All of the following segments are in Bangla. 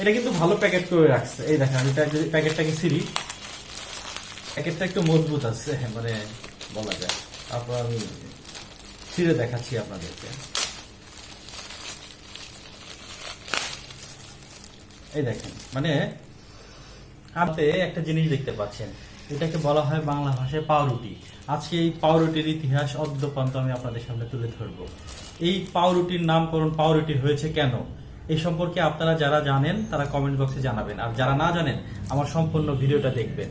এটা কিন্তু ভালো প্যাকেট করে রাখছে। এই দেখেন আমি প্যাকেটটাকে ছিঁড়ি প্যাকেটটা একটু মজবুত আছে হ্যাঁ, মানে বলা যায়। তারপর আমি ছিঁড়ে দেখাচ্ছি আপনাদেরকে। এই দেখেন মানে আপনি একটা জিনিস দেখতে পাচ্ছেন এটাকে বলা হয় বাংলা ভাষায় পাউরুটি। আজকে এই পাউরুটির ইতিহাস অদ্যপান্ত আমি আপনাদের সামনে তুলে ধরবো। এই পাউরুটির নামকরণ পাউরুটি হয়েছে কেন? এই সম্পর্কে আপনারা যারা জানেন, তারা কমেন্ট বক্সে জানাবেন। আর যারা না জানেন, আমার সম্পূর্ণ ভিডিওটা দেখবেন।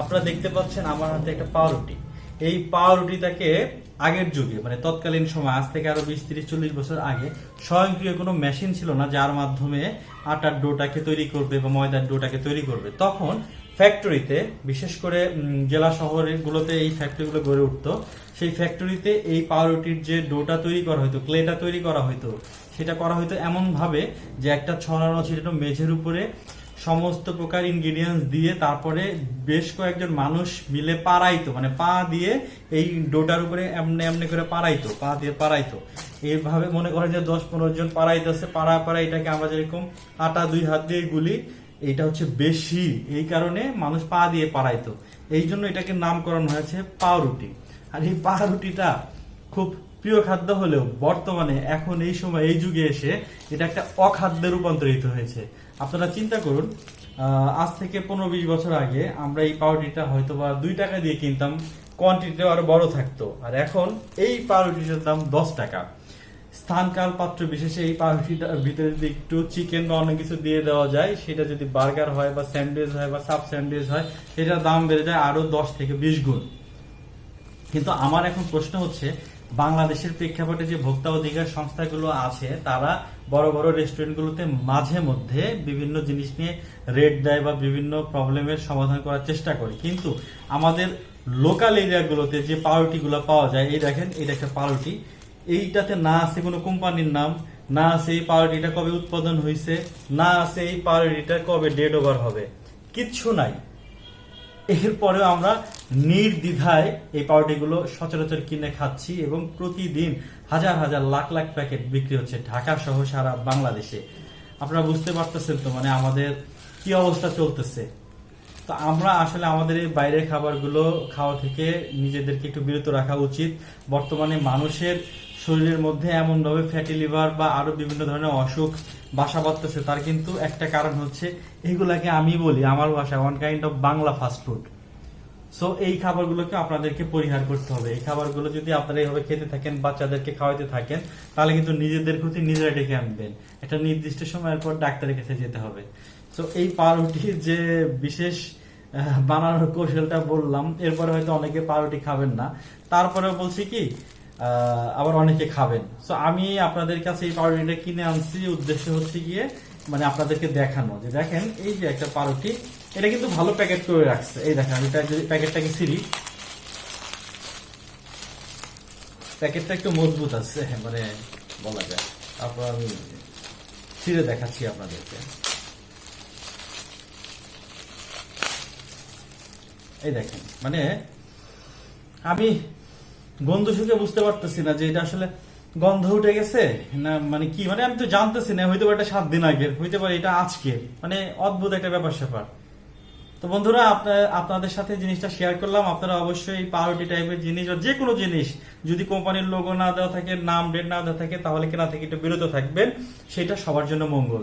আপনারা দেখতে পাচ্ছেন আমার হাতে একটা পাউরুটি। এই পাউরুটিটাকে আগের যুগে মানে তৎকালীন সময়, আজ থেকে আরও বিশ, তিরিশ, চল্লিশ বছর আগে, স্বয়ংক্রিয় কোনো মেশিন ছিল না, যার মাধ্যমে আটার ডোটাকে তৈরি করবে বা ময়দার ডোটাকে তৈরি করবে। তখন ফ্যাক্টরিতে বিশেষ করে জেলা শহরগুলোতে এই ফ্যাক্টরিগুলো গড়ে উঠতো, সেই ফ্যাক্টরিতে এই পাউরুটির যে ডোটা তৈরি করা হতো ক্লেটা তৈরি করা হতো সেটা করা হতো এমন ভাবে যে একটা ছড়ানো ছিটানো মেঝের উপরে সমস্ত প্রকার ইনগ্রিডিয়েন্টস দিয়ে তারপরে বেশ কয়েকজন মানুষ মিলে পাড়াইতো মানে পা দিয়ে এই ডোটার উপরে এমনি এমনি করে পাড়াইতো, পা দিয়ে পাড়াইতো। এইভাবে মনে করেন যে দশ পনেরো জন পাড়াইতেছে, পাড়া পাড়া এটাকে আমরা যেরকম আটা দুই হাত দিয়ে গুলি, এটা হচ্ছে বেশি, এই কারণে মানুষ পা দিয়ে পাড়াইতো। এই জন্য এটাকে নামকরণ হয়েছে পাউরুটি। আর এই পাউরুটিটা খুব প্রিয় খাদ্য হলেও বর্তমানে এখন এই সময়, এই যুগে এসে এটা একটা অখাদ্যে রূপান্তরিত হয়েছে। আপনারা চিন্তা করুন আজ থেকে পনেরো বিশ বছর আগে আমরা এই পাউরুটিটা হয়তো বা দুই টাকা দিয়ে কিনতাম কোয়ান্টিটিও আরও বড় থাকতো। আর এখন এই পাউরুটিটার দাম দশ টাকা। স্থান কাল পাত্র বিশেষে এই পাউরুটিটার ভিতরে যদি একটু চিকেন বা অন্য কিছু দিয়ে দেওয়া যায়, সেটা যদি বার্গার হয় বা স্যান্ডউইচ হয় বা সাব স্যান্ডউইচ হয়, সেটার দাম বেড়ে যায় আরও দশ থেকে বিশ গুণ। কিন্তু আমার এখন প্রশ্ন হচ্ছে, বাংলাদেশের প্রেক্ষাপটে যে ভোক্তা অধিকার সংস্থাগুলো আছে, তারা বড় বড় রেস্টুরেন্টগুলোতে মাঝে মধ্যে বিভিন্ন জিনিস নিয়ে রেট দেয় বা বিভিন্ন প্রবলেমের সমাধান করার চেষ্টা করে। কিন্তু আমাদের লোকাল এরিয়াগুলোতে যে পাউরুটিগুলো পাওয়া যায়, এই দেখেন এটা একটা পাউরুটি, এইটাতে না আছে কোনো কোম্পানির নাম, না আছে এই পাউরুটিটা কবে উৎপাদন হয়েছে না আছে এই পাউরুটিটা কবে ডেড ওভার হবে, কিচ্ছু নাই। এরপরেও আমরা নির্দ্বিধায় এই পাউরুটিগুলো সচরাচর কিনে খাচ্ছি এবং প্রতিদিন হাজার হাজার লাখ লাখ প্যাকেট বিক্রি হচ্ছে ঢাকা সহ সারা বাংলাদেশে। আপনারা বুঝতে পারতেছেন তো মানে আমাদের কি অবস্থা চলতেছে? তো আমরা আসলে আমাদের এই বাইরের খাবারগুলো খাওয়া থেকে নিজেদেরকে একটু বিরত রাখা উচিত। বর্তমানে মানুষের শরীরের মধ্যে এমনভাবে ফ্যাটি লিভার বা আরও বিভিন্ন ধরনের অসুখ, বাসা বাঁধতেছে, তার কিন্তু একটা কারণ হচ্ছে এগুলাকে আমি বলি, আমার ভাষা one kind of Bangla fast food so এই খাবারগুলোকে আপনাদেরকে পরিহার করতে হবে। এই খাবারগুলো যদি আপনারা এইভাবে খেতে থাকেন, বাচ্চাদেরকে খাওয়াতে থাকেন, তাহলে কিন্তু নিজেদের ক্ষতি নিজেরা ডেকে আনবেন। একটা নির্দিষ্ট সময়ের পর ডাক্তারের কাছে যেতে হবে। সো এই পাউরুটির যে বিশেষ বানানোর কৌশলটা বললাম। এরপরে হয়তো অনেকে পাউরুটি খাবেন না। তারপরে বলছি কি আবার অনেকে খাবেন। সো আমি আপনাদের কাছে এই পাউরুটিটা কিনে আনছি। উদ্দেশ্য হচ্ছে গিয়ে মানে আপনাদেরকে দেখানো। যে দেখেন এই যে একটা পাউরুটি এটা কিন্তু ভালো প্যাকেট করে রাখছে। এই দেখেন আমি প্যাকেটটাকে ছিঁড়ি। প্যাকেটটা একটু মজবুত আছে। হ্যাঁ, মানে বলা যায়। তারপর আমি ছিঁড়ে দেখাচ্ছি আপনাদেরকে। এই দেখেন মানে আমি গন্ধ শুকে বুঝতে পারতেছি না যে এটা আসলে গন্ধ উঠে গেছে না মানে কি মানে আমি তো জানতেছি না, হইতে পারে এটা সাত দিন আগের, হইতে পারে এটা আজকে মানে অদ্ভুত একটা ব্যাপার স্যাপার। তো বন্ধুরা আপনাদের সাথে জিনিসটা শেয়ার করলাম, আপনারা অবশ্যই পাউরুটি টাইপের জিনিস বা যে কোনো জিনিস, যদি কোম্পানির লোগো না দেওয়া থাকে, নাম ডেট না দেওয়া থাকে, তাহলে কেনা থেকে একটু বিরত থাকবেন, সেটা সবার জন্য মঙ্গল।